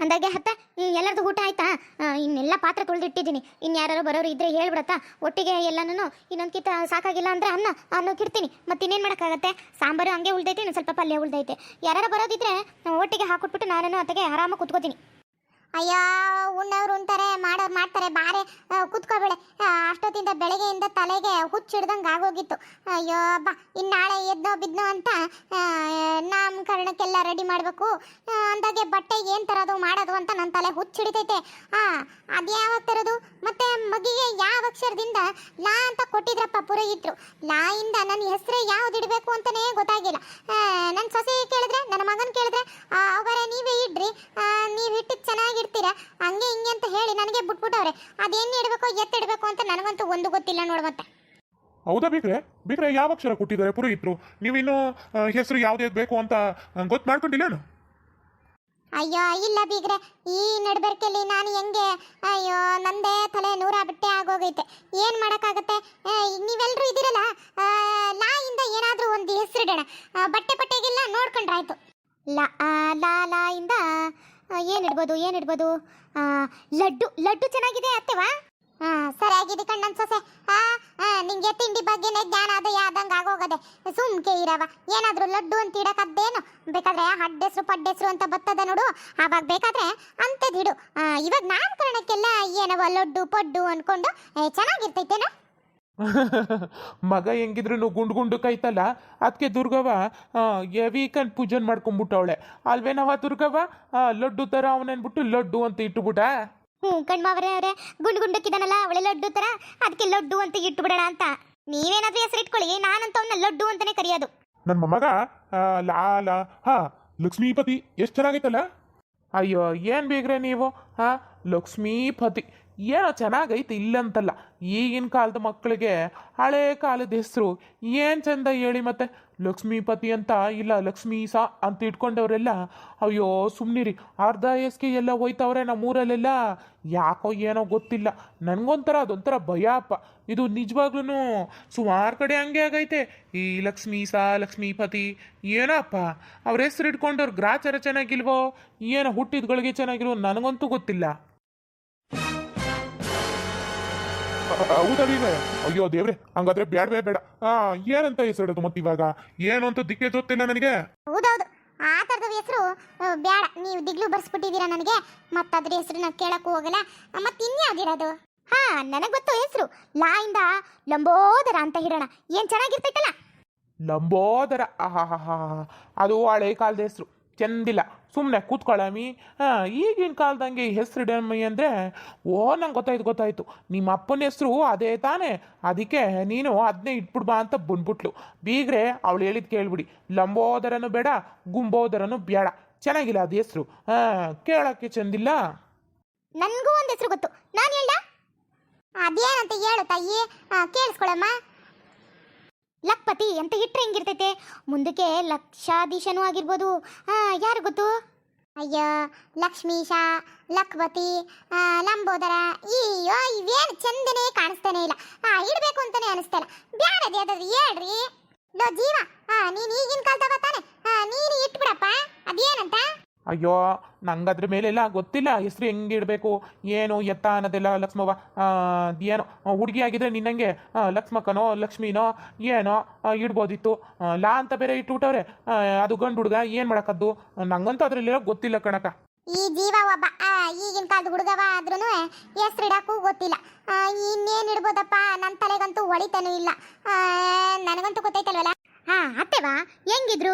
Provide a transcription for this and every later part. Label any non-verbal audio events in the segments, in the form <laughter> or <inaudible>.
ಅಂದಾಗೆ ಹತ್ತ ಎಲ್ಲರದು ಊಟ ಆಯ್ತಾ? ಇನ್ನೆಲ್ಲ ಪಾತ್ರೆ ತೊಳೆದಿಟ್ಟಿದ್ದೀನಿ. ಇನ್ನು ಯಾರು ಬರೋರು ಇದ್ರೆ ಹೇಳ್ಬಿಡತ್ತಾ? ಒಟ್ಟಿಗೆ ಎಲ್ಲನೂ ಇನ್ನೊಂದ್ಕಿತ ಸಾಕಾಗಿಲ್ಲ ಅಂದ್ರೆ ಅನ್ನ ಅನ್ನಕ್ಕೆ ಮತ್ತು ಇನ್ನೇನು ಮಾಡೋಕ್ಕಾಗತ್ತೆ? ಸಾಂಬಾರು ಹಂಗೆ ಉಳ್ದೈತೆ ಇನ್ನು ಸ್ವಲ್ಪ ಪಲ್ಯ ಉಳ್ದೈತೆ. ಯಾರು ಬರೋದಿದ್ರೆ ಒಟ್ಟಿಗೆ ಹಾಕೊಟ್ಬಿಟ್ಟು ನಾನು ಅತ್ತಗೆ ಆರಾಮಾಗಿ ಕುತ್ಕೋತೀನಿ. ಅಯ್ಯೋ ಮಾಡ್ತಾರೆ ಬಾರೆ ಕುತ್ಕೋಬೇಳೆ ಅಷ್ಟೊತ್ತಿಂದ ಬೆಳಗ್ಗೆಯಿಂದ ತಲೆಗೆ ಹುಚ್ಚಿಡ್ದಂಗೆ ಆಗೋಗಿತ್ತು. ಅಯ್ಯೋ ಬಾ ಇನ್ನು ನಾಳೆ ಎದ್ದೋ ಬಿದ್ನೋ ಅಂತ ನಾಮಕರಣಕ್ಕೆಲ್ಲ ರೆಡಿ ಮಾಡಬೇಕು. ಅಂದಾಗೆ ಬಟ್ಟೆ ಏನು ತರೋದು ಮಾಡೋದು ಅಂತ ನನ್ನ ತಲೆ ಹುಚ್ಚಿಡಿತೈತೆ. ಆ ಅದು ಯಾವಾಗ ತರೋದು? ಅಕ್ಷರದಿಂದ ಲಾ ಅಂತ ಕೊಟ್ಟಿದ್ರಪ್ಪ ಪುರೋಹಿತರು. ಲಾ ಇಂದ ನನ್ನ ಹೆಸರೇ ಯಾವ್ದು ಇಡಬೇಕು ಅಂತಾನೆ ಗೊತ್ತಾಗಿಲ್ಲ. ನನ್ನ ಸೊಸೆ ಕೇಳಿದ್ರೆ, ನನ್ನ ಮಗನ ಕೇಳಿದ್ರೆ ಅವರ ನೀವೇ ಇಡ್ರಿ ನೀವು ಇಟ್ಟಿದ್ದು ಚೆನ್ನಾಗಿರ್ತೀರ ಹಂಗೆ ಹಿಂಗೆ ಅಂತ ಹೇಳಿ ನನಗೆ ಬಿಟ್ಬಿಟ್ಟವ್ರೆ. ಅದೇನು ಇಡಬೇಕು ಎತ್ತಿಡಬೇಕು ಅಂತ ನನಗಂತೂ ಒಂದು ಗೊತ್ತಿಲ್ಲ ನೋಡುವಂತೆ ಹೌದಾ ಬಿಗ್ರೆ ಬಿಗ್ರೆ ಯಾವ ಅಕ್ಷರ ಕೊಟ್ಟಿದ್ದಾರೆ ಪುರೋಹಿತರು? ನೀವಿನ್ನೂ ಹೆಸರು ಯಾವ್ದು ಬೇಕು ಅಂತ ಗೊತ್ತು ಮಾಡ್ಕೊಂಡಿಲ್ಲ ಅಯ್ಯೋ, ಇಲ್ಲ ಬೀಗ್ರೆ, ಈ ನಡ್ಬರ್ಕೆಲ್ಲಿ ನಾನು ಹೆಂಗೆ, ಅಯ್ಯೋ, ನಂದೇ ತಲೆ ನೂರ ಬಿಟ್ಟೆ ಆಗೋಗೈತೆ. ಏನು ಮಾಡೋಕ್ಕಾಗತ್ತೆ? ನೀವೆಲ್ಲರೂ ಇದ್ದೀರಲ್ಲ? ಲಾಯಿಂದ ಏನಾದರೂ ಒಂದು ಹೆಸರಿಡೋಣ. ಬಟ್ಟೆ ಬಟ್ಟೆಗೆಲ್ಲ ನೋಡ್ಕೊಂಡ್ರಾಯ್ತು. ಲಾ ಲಾ ಇಂದ ಏನಿಡ್ಬೋದು ಏನಿಡ್ಬೋದು? ಲಡ್ಡು ಲಡ್ಡು ಚೆನ್ನಾಗಿದೆ ಅತ್ತೆವಾ? ಸರಿಯಾಗಿದೆ ಕಣ್ಣನ್ ಸೊಸೆ. ಆ ನಿಂಗೆ ತಿಂಡಿ ಬಗ್ಗೆನೇ ಜ್ಞಾನ ಅದ ಯಾದಂಗ ಆಗೋಗದೆ. ಸುಮ್ಕೆ ಇರವ. ಏನಾದ್ರೂ ಲಡ್ಡು ಅಂತ ಇಡಕದ್ದೇನು? ಬೇಕಾದ್ರೆ ಹಡ್ಡೆಸ್ರು ಪಡ್ಡೆಸ್ರು ಅಂತ ಬರ್ತದ ನೋಡು. ಆವಾಗ ಬೇಕಾದ್ರೆ ಅಂತದಿಡು ಆ, ಇವಾಗ ನಾಮಕರಣಕ್ಕೆಲ್ಲ ಏನವ ಲಡ್ಡು ಪಡ್ಡು ಅನ್ಕೊಂಡು ಚೆನ್ನಾಗಿರ್ತೈತೇನೋ? <laughs> ಮಗ ಹೆಂಗಿದ್ರು ಗುಂಡು ಗುಂಡು ಕೈತಲ್ಲ ಅದಕ್ಕೆ ದುರ್ಗವ್ವ ವೀಕಂಡ್ ಪೂಜನ್ ಮಾಡ್ಕೊಂಬಿಟ್ಟವಳೆ ಅಲ್ವೇನವ ದುರ್ಗವ್ವ? ಲಡ್ಡು ಥರ ಅವನನ್ಬಿಟ್ಟು ಲಡ್ಡು ಅಂತ ಇಟ್ಟುಬಿಟ್ಟ ಹ್ಞೂ ಕಣ್ಮಾವ್ರೆ ಅವರೇ, ಗುಂಡು ಗುಂಡಕ್ಕಿದಾನಲ್ಲ, ಅವಳೆ ಲಡ್ಡು ತರ ಅದಕ್ಕೆ ಲಡ್ಡು ಅಂತ ಇಟ್ಬಿಡೋಣ ಅಂತ. ನೀವೇನಾದ್ರೂ ಹೆಸರು ಇಟ್ಕೊಳ್ಳಿ ನಾನಂತ ಅವನ್ನ ಲಡ್ಡು ಅಂತಾನೆ ಕರೆಯೋದು. ನನ್ನ ಮೊಮ್ಮಗ ಲಾಲ, ಹಾ, ಲಕ್ಷ್ಮೀಪತಿ, ಎಷ್ಟು ಚೆನ್ನಾಗೈತಲ್ಲ? ಅಯ್ಯೋ, ಏನ್ ಬೇಗ್ರೆ ನೀವು, ಹಾ, ಲಕ್ಷ್ಮೀಪತಿ ಏನೋ ಚೆನ್ನಾಗೈತೆ ಇಲ್ಲಂತಲ್ಲ. ಈಗಿನ ಕಾಲದ ಮಕ್ಕಳಿಗೆ ಹಳೆ ಕಾಲದ ಹೆಸರು, ಏನು ಚಂದ ಹೇಳಿ ಮತ್ತೆ? ಲಕ್ಷ್ಮೀಪತಿ ಅಂತ ಇಲ್ಲ, ಲಕ್ಷ್ಮೀ ಸಾ ಅಂತ ಇಟ್ಕೊಂಡವರೆಲ್ಲ, ಅಯ್ಯೋ ಸುಮ್ಮನಿರಿ ಅರ್ಧ ಎಸ್ಗೆ ಎಲ್ಲ ಹೋಯ್ತವ್ರೆ ನಮ್ಮೂರಲ್ಲೆಲ್ಲ? ಯಾಕೋ ಏನೋ ಗೊತ್ತಿಲ್ಲ. ನನಗೊಂಥರ ಅದೊಂಥರ ಭಯ ಅಪ್ಪ. ಇದು ನಿಜವಾಗ್ಲೂ ಸುಮಾರು ಕಡೆ ಹಂಗೆ ಆಗೈತೆ. ಈ ಲಕ್ಷ್ಮೀ ಸಾ, ಲಕ್ಷ್ಮೀಪತಿ, ಏನಪ್ಪ? ಅವ್ರ ಹೆಸರು ಇಟ್ಕೊಂಡವ್ರು ಗ್ರಾಚಾರ ಚೆನ್ನಾಗಿಲ್ವೋ? ಏನೋ ಹುಟ್ಟಿದ್ಗಳಿಗೆ ಚೆನ್ನಾಗಿಲ್ವೋ? ನನಗಂತೂ ಗೊತ್ತಿಲ್ಲ. ಹೌದಾ ಬೀಗ್ರೆ ಅಯ್ಯೋ ದೇವ್ರೆ ಹಂಗಾದ್ರೆ ಬ್ಯಾಡ್ವೇ ಬೇಡ ಹಾ ಏನಂತ ಹೆಸರಿಡೋದು ಮತ್ತೆ ಇವಾಗ? ಏನು ಅಂತ ದಿಕ್ಕೆ ಗೊತ್ತಿಲ್ಲ ನನಗೆ. ಹೌದೌದು. ಆ ಥರದ ಹೆಸರು ಬೇಡ ನೀವು ದಿಗ್ಲು ಬರ್ಸ್ಬಿಟ್ಟಿದ್ದೀರಾ ನನಗೆ. ಮತ್ತೆ ಅದ್ರ ಹೆಸರನ್ನ ಕೇಳಕ್ಕೂ ಹೋಗಲ್ಲ. ಮತ್ತೆ ಇನ್ಯಾವ್ದಿರೋದು? ಹಾ ನನಗೆ ಗೊತ್ತು ಹೆಸರು. ಲಾ ಇಂದ ಲಂಬೋದರ ಅಂತ ಇಡೋಣ ಏನು ಚೆನ್ನಾಗಿರ್ತೈತಲ್ಲ? ಲಂಬೋದರ. ಆಹಾಹಾ ಅದು ಹಳೆ ಕಾಲದ ಹೆಸರು. ಚಂದಿಲ್ಲ. ಸುಮ್ಮನೆ ಕೂತ್ಕೊಳ್ಳಾಮಿ ಹಾಂ, ಈಗಿನ ಕಾಲದಂಗೆ ಹೆಸರಿಡಮಿ ಅಂದರೆ, ಓ, ನಂಗೆ ಗೊತ್ತಾಯ್ತು ಗೊತ್ತಾಯ್ತು. ನಿಮ್ಮ ಅಪ್ಪನ ಹೆಸರು ಅದೇ ತಾನೇ. ಅದಕ್ಕೆ ನೀನು ಅದನ್ನೇ ಇಟ್ಬಿಡ್ಬಾ ಅಂತ ಬಂದ್ಬಿಟ್ಲು. ಬೀಗ್ರೆ ಅವಳು ಹೇಳಿದ್ ಕೇಳ್ಬಿಡಿ. ಲಂಬೋದರನು ಬೇಡ, ಗುಂಬೋದರನು ಬೇಡ ಚೆನ್ನಾಗಿಲ್ಲ ಅದು ಹೆಸರು. ಹಾಂ, ಕೇಳೋಕ್ಕೆ ಚೆಂದಿಲ್ಲ? ನನಗೂ ಒಂದು ಹೆಸರು ಗೊತ್ತು. ನಾನು ಹೇಳ ಅದೇನಂತ ಹೇಳು ತಾಯಿ. ಕೇಳಿಸ್ಕೊಳಮ್ಮ. ಲಕ್ಪತಿ ಅಂತ ಇಟ್ರೆ ಹೆಂಗಿರ್ತೈತೆ. ಮುಂದಕ್ಕೆ ಲಕ್ಷಾಧೀಶನೂ ಆಗಿರ್ಬೋದು. ಯಾರು ಗೊತ್ತು? ಅಯ್ಯೋ, ಲಕ್ಷ್ಮೀಶ, ಲಕ್ಪತಿ ಲಂಬೋದರ ಅಯ್ಯೋ ಇವೇನು ಚಂದನೇ ಕಾಣಿಸ್ತಾನೆ ಇಲ್ಲ. ಇಡಬೇಕು ಅಂತಾನೆ ಅನಿಸ್ತಾ ಇಲ್ಲ. ಬ್ಯಾಡದೆ ಅದಾದ್ರು ಹೇಳ್ರಿ. ಲೋ, ಜೀವ ನೀನು ಈಗಿನ ಕಾಲದಾಗ ತಾನೆ. ನೀನು ಅಯ್ಯೋ ನಂಗೆ ಅದ್ರ ಮೇಲೆಲ್ಲ ಗೊತ್ತಿಲ್ಲ. ಹೆಸ್ರು ಹೆಂಗೆ ಇಡಬೇಕು? ಏನು ಎತ್ತ ಅನ್ನೋದೆಲ್ಲ ಲಕ್ಷ್ಮವ್ವ ಏನೋ ಹುಡುಗಿ ಆಗಿದ್ರೆ ನಿನ್ನಂಗೆ ಲಕ್ಷ್ಮಕ್ಕನೋ ಲಕ್ಷ್ಮೀನೋ ಏನೋ ಇಡ್ಬೋದಿತ್ತು. ಲಾ ಅಂತ ಬೇರೆ ಇಟ್ಬಿಟ್ಟವ್ರೆ ಆ, ಅದು ಗಂಡು ಹುಡುಗ ಏನು ಮಾಡೋಕ್ಕದ್ದು ನಂಗಂತೂ ಅದ್ರಲ್ಲಿರೋ ಗೊತ್ತಿಲ್ಲ ಕಣಕ ಈ ಜೀವ ಒಬ್ಬ ಈಗಿನ ಕಾಲದ ಹುಡುಗವ ಆದ್ರೂ ಹೆಸ್ರಿಡಕ್ಕೂ ಗೊತ್ತಿಲ್ಲ. ಇನ್ನೇನು ಇಡ್ಬೋದಪ್ಪ? ನನ್ನ ತಲೆಗಂತೂ ಹೊಳಿತಾನೂ ಇಲ್ಲ. ನನಗಂತೂ ಗೊತ್ತೈತಲ್ವಲ್ಲ? ಹಾ ಅತ್ತೆವಾ ಹೆಂಗಿದ್ರು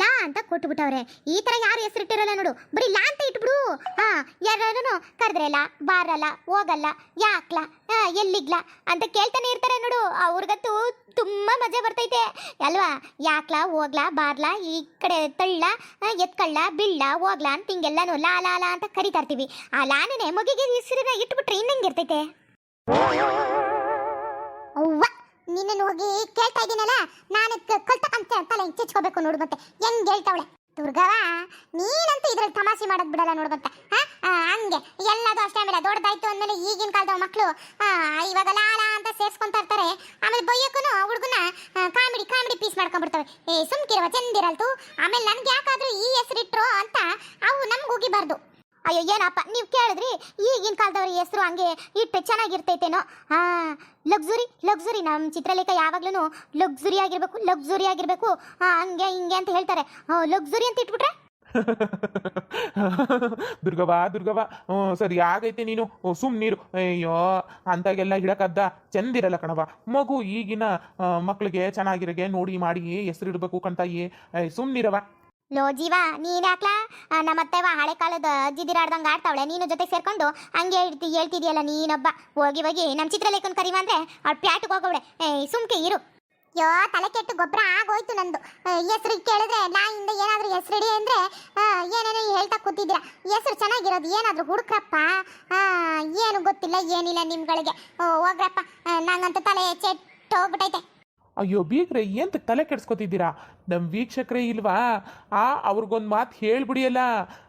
ಲಾ ಅಂತ ಕೊಟ್ಬಿಟ್ಟವ್ರೆ. ಈ ತರ ಯಾರು ಹೆಸರಿಟ್ಟಿರಲ್ಲ ನೋಡು. ಬರೀ ಲಾ ಅಂತ ಇಟ್ಬಿಡು. ಹಾ ಯಾರು ಕರೆದ್ರಲ್ಲ ಬಾರಲ್ಲ, ಹೋಗಲ್ಲ, ಯಾಕ್ಲ ಎಲ್ಲಿಗ್ಲ ಅಂತ ಕೇಳ್ತಾನೆ ಇರ್ತಾರೆ ನೋಡು. ಅವ್ರಿಗಂತೂ ತುಂಬಾ ಮಜಾ ಬರ್ತೈತೆ. ಅಲ್ವಾ? ಯಾಕ್ಲ, ಹೋಗ್ಲಾ, ಬಾರ್ಲಾ, ಈ ಕಡೆ ತಳ್ಳ ಎತ್ಕಳ್ಳ, ಬಿಳ್ಳ, ಹೋಗ್ಲಾ ಅಂತ ಹಿಂಗೆಲ್ಲಾನು ಲಾ ಲಾ ಲಾ ಅಂತ ಕರಿತಾ ಇರ್ತೀವಿ. ಆ ಲಾನೇ ಮಗಿಗೆ ಹೆಸರನ್ನ ಇಟ್ಬಿಟ್ರೆ ಇನ್ನಂಗಿರ್ತೈತೆ. ಅವ್ವ! ನಿನ್ನನ್ನು ಹೋಗಿ ಕೇಳ್ತಾ ಇದ್ದೀನಲ್ಲ? ನಾನು ಕಲ್ತಕ್ಕಂತ ತಲೆ ಇಚ್ಚಿಚ್ಕೋಬೇಕು ನೋಡು ಮತ್ತೆ. ಹೆಂಗ್ ಹೇಳ್ತಾವಳೆ? ದುರ್ಗವ ನೀನಂತೂ ಇದ್ರಲ್ಲಿ ತಮಾಷೆ ಮಾಡೋದ್ ಬಿಡಲ್ಲ ನೋಡು ಮತ್ತೆ. ಹಾ? ಆ, ಹಂಗೆ. ಎಲ್ಲದೂ ಅಷ್ಟೇ ಆಮೇಲೆ ದೊಡ್ಡದಾಯ್ತು ಅಂದ್ಮೇಲೆ ಈಗಿನ ಕಾಲದ ಮಕ್ಕಳು ಇವಾಗ ಲಾಲ ಅಂತ ಸೇರ್ಸ್ಕೊಂತ ಇರ್ತಾರೆ. ಆಮೇಲೆ ಬೈಯಕ್ಕೂ ಹುಡುಗನ ಕಾಮಿಡಿ ಕಾಮಿಡಿ ಪೀಸ್ ಮಾಡ್ಕೊಂಡ್ಬಿಡ್ತವೆ. ಏ ಸುಮ್ಕಿರವ ಚಂದಿರಲ್ತು ಆಮೇಲೆ ನನ್ಗೆ ಯಾಕಾದ್ರೂ ಈ ಹೆಸರಿಟ್ರು ಅಂತ ಅವು ನಮ್ಗೆ ಹೋಗಿಬಾರ್ದು ಅಯ್ಯೋ, ಏನಪ್ಪ? ನೀವು ಕೇಳಿದ್ರಿ? ಈಗಿನ ಕಾಲದವ್ರ ಹೆಸರು ಹಂಗೆ ಇಟ್ಟು ಚೆನ್ನಾಗಿರ್ತೈತೇನೋ? ಹಾ ಲಕ್ಸುರಿ ಲಕ್ಸುರಿ. ನಮ್ಮ ಚಿತ್ರಲೇಖ ಯಾವಾಗ್ಲೂ ಲಕ್ಸುರಿ ಆಗಿರ್ಬೇಕು ಲಕ್ಸುರಿ ಆಗಿರ್ಬೇಕು. ಹಾ ಹಂಗೆ, ಹಿಂಗೆ ಅಂತ ಹೇಳ್ತಾರೆ. ಲಕ್ಸುರಿ ಅಂತ ಇಟ್ಬಿಟ್ರೆ? <laughs> ದುರ್ಗವ್ವ ದುರ್ಗವ್ವ ಹ್ಞೂ, ಸರಿ, ಆಗೈತೆ ನೀನು. ಸುಮ್ಮನೀರು ಅಯ್ಯೋ ಅಂತಾಗೆಲ್ಲ ಹಿಡಕದ್ದ. ಚಂದಿರಲ್ಲ ಕಣವ ಮಗು ಈಗಿನ ಮಕ್ಳಿಗೆ ಚೆನ್ನಾಗಿರಗೆ ನೋಡಿ, ಮಾಡಿ ಹೆಸರಿಡ್ಬೇಕು ಕಣ್ತಾಯಿ. ಸುಮ್ಮನಿರವ ಲೋ ಜೀವ, ನೀನ್ ಯಾಕ್ಲಾ? ನಮ್ಮತ್ತೆವ ಹಳೆ ಕಾಲದ ಜಿದಿರಾಡ್ದಂಗೆ ಆಡ್ತಾವಳೆ, ನೀನು ಜೊತೆ ಸೇರ್ಕೊಂಡು ಹಂಗೆ ಹೇಳ್ತಿ, ಹೇಳ್ತಿದ್ಯಲ್ಲ ನೀನೊಬ್ಬ. ಹೋಗಿ ಹೋಗಿ ನಮ್ಮ ಚಿತ್ರಲೇಖನ್ ಕರಿವ ಅಂದ್ರೆ ಅವ್ಳು ಪ್ಯಾಟ್ಗೆ ಹೋಗವಳೆ. ಏಯ್, ಸುಮ್ಕೆ ಇರು. ಯೋ, ತಲೆ ಕೆಟ್ಟು ಗೊಬ್ಬರ ಆಗೋಯ್ತು ನಂದು. ಹೆಸರು ಕೇಳಿದ್ರೆ ನಾಯಿಂದ ಏನಾದ್ರೂ ಹೆಸರಿಡಿ ಅಂದ್ರೆ ಏನೇನೋ ಹೇಳ್ತಾ ಕೂತಿದ್ದೀರಾ. ಹೆಸರು ಚೆನ್ನಾಗಿರೋದು, ಏನಾದ್ರೂ ಹುಡುಕ್ರಪ್ಪ. ಏನು ಗೊತ್ತಿಲ್ಲ, ಏನಿಲ್ಲ ನಿಮ್ಗಳಿಗೆ. ಹೋಗ್ರಪ್ಪ. ನಂಗಂತೂ ತಲೆ ಚೆಟ್ಟು ಹೋಗ್ಬಿಟ್ಟೈತೆ ಅಯ್ಯೋ, ಬೀಗ್ರೆ ಎಂತ ತಲೆ ಕೆಡ್ಸ್ಕೊತಿದ್ದೀರಾ? ನಮ್ಮ ವೀಕ್ಷಕರೇ ಇಲ್ವಾ? ಆ, ಅವ್ರಿಗೊಂದು ಮಾತು ಹೇಳ್ಬಿಡಿಯಲ್ಲ.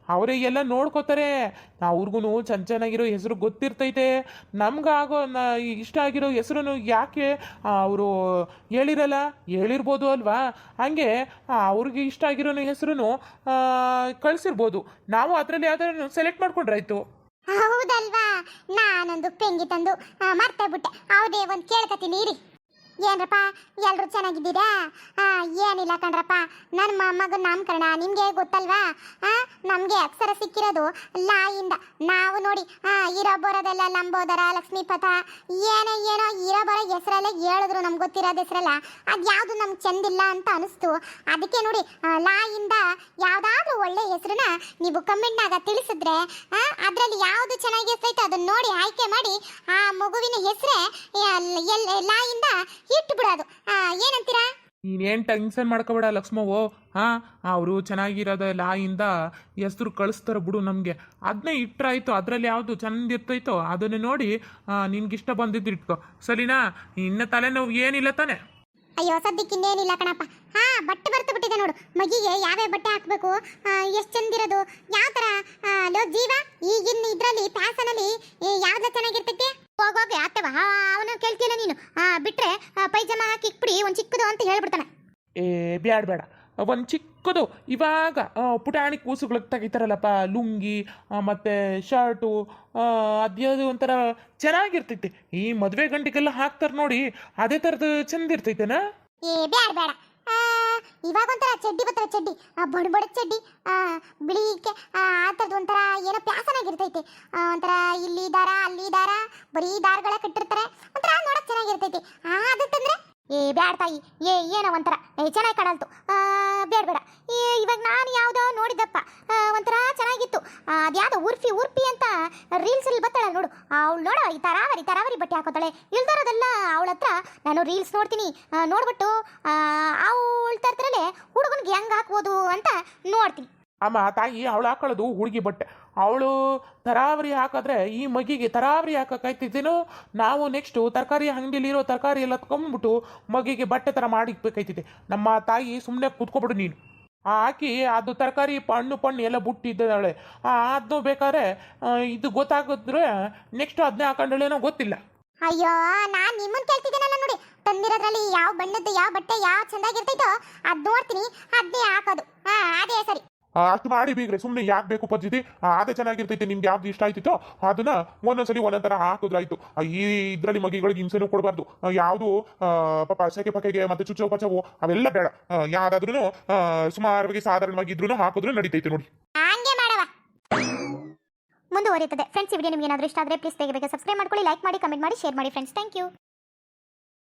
ಅವರೇ ಎಲ್ಲ ನೋಡ್ಕೋತಾರೆ. ಅವ್ರಿಗೂ ಚೆನ್ನ ಚೆನ್ನಾಗಿರೋ ಹೆಸರು ಗೊತ್ತಿರ್ತೈತೆ. ನಮ್ಗಾಗೋ, ನ, ಇಷ್ಟ ಆಗಿರೋ ಹೆಸರು ಯಾಕೆ ಅವರು ಹೇಳಿರಲ್ಲ? ಹೇಳಿರ್ಬೋದು ಅಲ್ವಾ? ಹಂಗೆ ಅವ್ರಿಗೆ ಇಷ್ಟ ಆಗಿರೋ ಹೆಸರು ಕಳಿಸಿರ್ಬೋದು. ನಾವು ಅದರಲ್ಲಿ ಯಾವ್ದಾದ್ರು ಸೆಲೆಕ್ಟ್ ಮಾಡ್ಕೊಂಡ್ರಾಯ್ತು. ಹೌದಲ್ವಾ? ನಾನೊಂದು ಪೆಂಗಿ ತಂದು ಮರ್ತೇ ಬಿಟ್ಟೆ. ಹೌದೇ, ಒಂದು ಕೇಳ್ಕತ್ತೀನಿ, ಇರಿ. ಏನ್ರಪ್ಪ, ಎಲ್ರು ಚೆನ್ನಾಗಿದ್ದೀರಾ? ಹಾ ಏನಿಲ್ಲ ಕಣ್ರಪ್ಪ ನನ್ನ ಮಗನ ನಾಮಕರಣ ನಿಮಗೆ ಗೊತ್ತಲ್ವಾ? ಹಾ ನಮ್ಗೆ ಅಕ್ಷರ ಸಿಕ್ಕಿರೋದು ಲಾಯಿಂದ. ನಾವು ನೋಡಿ ಇರೋ ಬರೋದೆಲ್ಲ ಲಂಬೋದರ ಲಕ್ಷ್ಮೀಪಥ ಏನೋ ಏನೋ ಇರೋ ಹೆಸರಲ್ಲೇ ಹೇಳಿದ್ರು ನಮ್ಗೆ ಗೊತ್ತಿರೋದು ಹೆಸರಲ್ಲ. ಅದು ಯಾವುದು ನಮ್ಗೆ ಚೆಂದಿಲ್ಲ ಅಂತ ಅನಿಸ್ತು. ಅದಕ್ಕೆ ನೋಡಿ ಲಾಯಿಂದ ಯಾವ್ದಾದ್ರು ಒಳ್ಳೆ ಹೆಸರನ್ನ ನೀವು ಕಮೆಂಟ್ನಾಗ ತಿಳಿಸಿದ್ರೆ ಅದರಲ್ಲಿ ಯಾವುದು ಚೆನ್ನಾಗಿ ಹೆಸರೈತೆ ಅದನ್ನ ನೋಡಿ ಆಯ್ಕೆ ಮಾಡಿ, ಆ ಮಗುವಿನ ಹೆಸರೇ ಲಾಯಿಂದ ಹಿಟ್ಟು ಬಿಡೋದು. ಏನಂತೀರಾ? ನೀನೇನು ಟೆನ್ಷನ್ ಮಾಡ್ಕೋಬೇಡ ಲಕ್ಷ್ಮವ್ವ. ಹಾ ಅವರು ಚೆನ್ನಾಗಿರೋದ ಲಾಯಿಂದ ಹೆಸ್ರು ಕಳಿಸ್ತಾರೆ ಬಿಡು ನಮಗೆ. ಅದನ್ನೇ ಇಟ್ಟರಾಯ್ತು ಅದರಲ್ಲಿ ಯಾವುದು ಚಂದ ಇರ್ತೈತೋ ಅದನ್ನು ನೋಡಿ ನಿನ್ಗಿಷ್ಟ ಬಂದಿದ್ದು ಇಟ್ಕೋ. ಸರಿನಾ? ಇನ್ನು ತಲೆನೋವು ಏನಿಲ್ಲ ತಾನೆ? ಅಯ್ಯೋ ಸದ್ಯಕ್ಕೆ ಇನ್ನೇನಿಲ್ಲ ಕಣಪ್ಪ. ಹಾ ಬಟ್ಟೆ ಬರ್ತು ಬಿಟ್ಟಿದೆ ನೋಡು. ಮಗಿಗೆ ಯಾವ್ಯಾವ ಬಟ್ಟೆ ಹಾಕ್ಬೇಕು? ಎಷ್ಟು ಚಂದಿರೋದು ಯಾವ ಆ, ಲೋ ಜೀವ ಈಗಿನ ಇದರಲ್ಲಿ ಫ್ಯಾಷನಲ್ಲಿ ಯಾವ್ದು ಚೆನ್ನಾಗಿರ್ತೈತಿ? ಹೋಗೋಗಿ ಬಾ ಅವನು ಕೇಳ್ತಿಲ್ಲ ನೀನು? ಆ, ಬಿಟ್ರೆ ಪೈಜಾಮ ಹಾಕಿ ಇಕ್ಬಿಡಿ ಒಂದು ಚಿಕ್ಕದು ಅಂತ ಹೇಳ್ಬಿಡ್ತಾನೆ. ಏ ಬ್ಯಾಡ ಬೇಡ ಒಂದು ಚಿಕ್ಕದು. ಇವಾಗ ಪುಟಾಣಿ ಕೂಸುಗಳಿಗೆ ತೆಗಿತಾರಲ್ಲಪ್ಪ ಲುಂಗಿ ಮತ್ತು ಶರ್ಟು ಅದ್ಯಾವುದು ಒಂಥರ ಚೆನ್ನಾಗಿರ್ತೈತೆ. ಈ ಮದುವೆ ಗಂಟಿಗೆಲ್ಲ ಹಾಕ್ತಾರೆ ನೋಡಿ ಅದೇ ಥರದ್ದು ಚೆಂದ ಇರ್ತೈತೆನಾ ಏ ಬ್ಯಾಡ ಬೇಡ ಆ, ಇವಾಗ ಒಂಥರ ಚಡ್ಡಿ ಬರ್ತಾರೆ ಚಡ್ಡಿ ಬಡ ಬಡ ಚಡ್ಡಿ ಆ, ಬಿಳಿಕೆ ಆ ಥರದ್ದು ಒಂಥರ ಏನೋ ಪ್ಯಾಸನಾಗಿರ್ತೈತೆ. ಒಂಥರ ಇಲ್ಲಿ ದಾರ ಅಲ್ಲಿ ದಾರ ಬರೀ ದಾರಗಳ ಕಟ್ಟಿರ್ತಾರೆ. ಒಂಥರ ನೋಡಕ್ ಚೆನ್ನಾಗಿರ್ತೈತೆ. ಆ ಅದಕ್ಕಂದ್ರೆ ಏ ಬ್ಯಾಡ ತಾಯಿ ಏ ಏನೋ ಒಂಥರ ಏ ಚೆನ್ನಾಗಿ ಕಾಣಲ್ತು. ಬೇಡ ಬೇಡ. ಇವಾಗ ನಾನು ಯಾವುದೋ ನೋಡಿದಪ್ಪ ಆ, ಒಂಥರ ಚೆನ್ನಾಗಿತ್ತು. ಅದ್ಯಾವುದೋ ಉರ್ಫಿ ಉರ್ಪಿ ಅಂತ ನೋಡು ಈ ತರಾವರಿ ತರಾವರಿ ಬಟ್ಟೆ ಹಾಕೋತಾಳೆ. ಇಲ್ದಿರೋದೆಲ್ಲ ಅವಳ ಹತ್ರ ನಾನು ರೀಲ್ಸ್ ನೋಡ್ತೀನಿ. ನೋಡ್ಬಿಟ್ಟು ಅವಳ ತರತ್ರಲ್ಲೇ ಹುಡುಗನಿಗೆ ಹೆಂಗೆ ಹಾಕ್ಬೋದು ಅಂತ ನೋಡ್ತೀನಿ. ಅಮ್ಮ, ತಾಯಿ ಅವಳು ಹಾಕೊಳ್ಳೋದು ಹುಡುಗಿ ಬಟ್ಟೆ. ಅವಳು ತರಾವರಿ ಹಾಕಿದ್ರೆ ಈ ಮಗಿಗೆ ತರಾವರಿ ಹಾಕಕ್ಕಾಯ್ತಿದ್ದೇನೋ ನಾವು ನೆಕ್ಸ್ಟು ತರಕಾರಿ ಅಂಗಡಿಲಿರೋ ತರಕಾರಿ ಎಲ್ಲ ತಗೊಂಬಿಟ್ಟು ಮಗಿಗೆ ಬಟ್ಟೆ ಥರ ಮಾಡಿಕ್ಬೇಕಾಯ್ತಿದೆ. ನಮ್ಮ ತಾಯಿ ಸುಮ್ಮನೆ ಕೂತ್ಕೊಬಿಡು ನೀನು. ಹಾಕಿ ಅದು ತರಕಾರಿ ಹಣ್ಣು ಪಣ್ಣು ಎಲ್ಲ ಬುಟ್ಟಿದ್ದಾಳೆ. ಅದು ಬೇಕಾದ್ರೆ ಇದು ಗೊತ್ತಾಗಿದ್ರೆ ನೆಕ್ಸ್ಟ್ ಅದನ್ನೇ ಹಾಕೊಂಡಳೇನೋ ಗೊತ್ತಿಲ್ಲ. ಅಯ್ಯೋ, ನಾನು ನಿಮ್ಮನ್ನ ಕೇಳ್ತಿದ್ದೀನಲ್ಲ ನೋಡಿ. ತಂದಿರೋದ್ರಲ್ಲಿ ಯಾವ ಬಣ್ಣದ್ದು, ಯಾವ ಬಟ್ಟೆ, ಯಾವ ಚೆಂದಾಗಿರ್ತೈತೋ ಅದು ನೋಡ್ತೀನಿ. ಅದನ್ನೇ ಹಾಕೋದು. ಹಾ, ಅದೇ ಸರಿ. ಅಷ್ಟು ಮಾಡಿ ಬೀಗ್ರೆ ಸುಮ್ಮನೆ ಯಾಕೆ ಬೇಕು ಪದ್ಧತಿ. ಅದೇ ಚೆನ್ನಾಗಿರ್ತೈತೆ, ನಿಮ್ಗೆ ಯಾವ್ದು ಇಷ್ಟ ಆಯ್ತಿತ್ತೋ, ಅದನ್ನ ಒಂದೊಂದ್ಸಲಿ ಒಂದೊಂದ್ ಹಾಕಿದ್ರಾಯ್ತು ಈ ಇದ್ರಲ್ಲಿ ಮಗಿಗಳಿಗೆ ಹಿಂಸೆನು ಕೊಡಬಾರ್ದು. ಯಾವುದು ಪಾಪ ಸೆಕೆ ಪಕೆಗೆ ಮತ್ತೆ ಚುಚ್ಚೋ ಪಚವು ಅವೆಲ್ಲ ಬೇಡ. ಯಾವ್ದಾದ್ರೂ ಸುಮಾರವಾಗಿ ಸಾಧಾರಣವಾಗಿ ಇದ್ರೂ ಹಾಕಿದ್ರು ನಡೀತೈತೆ ನೋಡಿ. ಮುಂದುವರಿಯುತ್ತದೆ. ಫ್ರೆಂಡ್ಸ್ ಈ ವಿಡಿಯೋ ನಿಮಗೆ ಏನಾದರೂ ಇಷ್ಟ ಆದರೆ ಪ್ಲೀಸ್ ಬೇಗ ಬೇಗ ಸಬ್ಸ್ಕ್ರೈಬ್ ಮಾಡ್ಕೊಳ್ಳಿ ಲೈಕ್ ಮಾಡಿ ಕಮೆಂಟ್ ಮಾಡಿ ಶೇರ್ ಮಾಡಿ ಫ್ರೆಂಡ್ಸ್ ಥ್ಯಾಂಕ್ ಯು